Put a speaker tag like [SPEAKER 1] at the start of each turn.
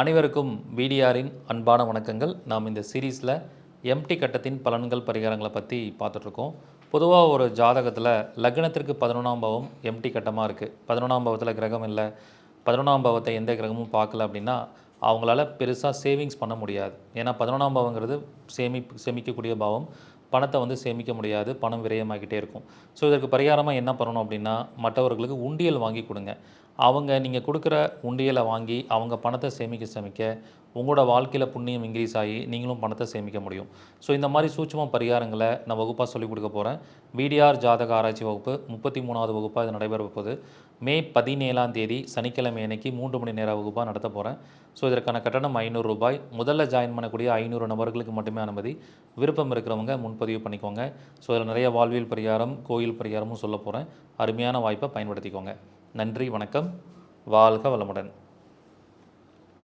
[SPEAKER 1] அனைவருக்கும் விடிஆரின் அன்பான வணக்கங்கள். நாம் இந்த சீரீஸில் எம்டி கட்டத்தின் பலன்கள் பரிகாரங்களை பற்றி பார்த்துட்ருக்கோம். பொதுவாக ஒரு ஜாதகத்தில் லக்னத்திற்கு பதினொன்றாம் பாவம் எம்டி கட்டமாக இருக்குது பதினொன்றாம் பாவத்தில் கிரகம் இல்லை. பதினொன்றாம் பாவத்தை எந்த கிரகமும் பார்க்கல அப்படின்னா அவங்களால பெருசாக சேவிங்ஸ் பண்ண முடியாது. ஏன்னா பதினொன்றாம் பாவங்கிறது சேமி சேமிக்கக்கூடிய பாவம். பணத்தை வந்து சேமிக்க முடியாது பணம் விரயமாகிட்டே இருக்கும். ஸோ இதற்கு பரிகாரமாக என்ன பண்ணணும் அப்படின்னா மற்றவர்களுக்கு உண்டியல் வாங்கி கொடுங்க. அவங்க நீங்கள் கொடுக்குற உண்டியலை வாங்கி அவங்க பணத்தை சேமிக்க சேமிக்க உங்களோட வாழ்க்கையில் புண்ணியம் இன்க்ரீஸ் ஆகி நீங்களும் பணத்தை சேமிக்க முடியும். ஸோ இந்த மாதிரி சூட்சம பரிகாரங்களை நான் வகுப்பாக சொல்லிக் கொடுக்க போகிறேன் விடிஆர் ஜாதக ஆராய்ச்சி வகுப்பு முப்பத்தி மூணாவது வகுப்பாக இது நடைபெற போகுது. மே பதினேழாம் தேதி சனிக்கிழமை அன்னைக்கு மூன்று மணி நேர வகுப்பாக நடத்த போகிறேன் ஸோ இதற்கான கட்டணம் ஐநூறு ரூபாய். முதல்ல ஜாயின் பண்ணக்கூடிய ஐநூறு நபர்களுக்கு மட்டுமே அனுமதி. விருப்பம் இருக்கிறவங்க முன்பதிவு பண்ணிக்கோங்க. ஸோ இதில் நிறைய வாழ்வியல் பரிகாரம் கோயில் பரிகாரமும் சொல்ல போகிறேன் அருமையான வாய்ப்பை பயன்படுத்திக்கோங்க. நன்றி வணக்கம். வாழ்க வளமுடன்.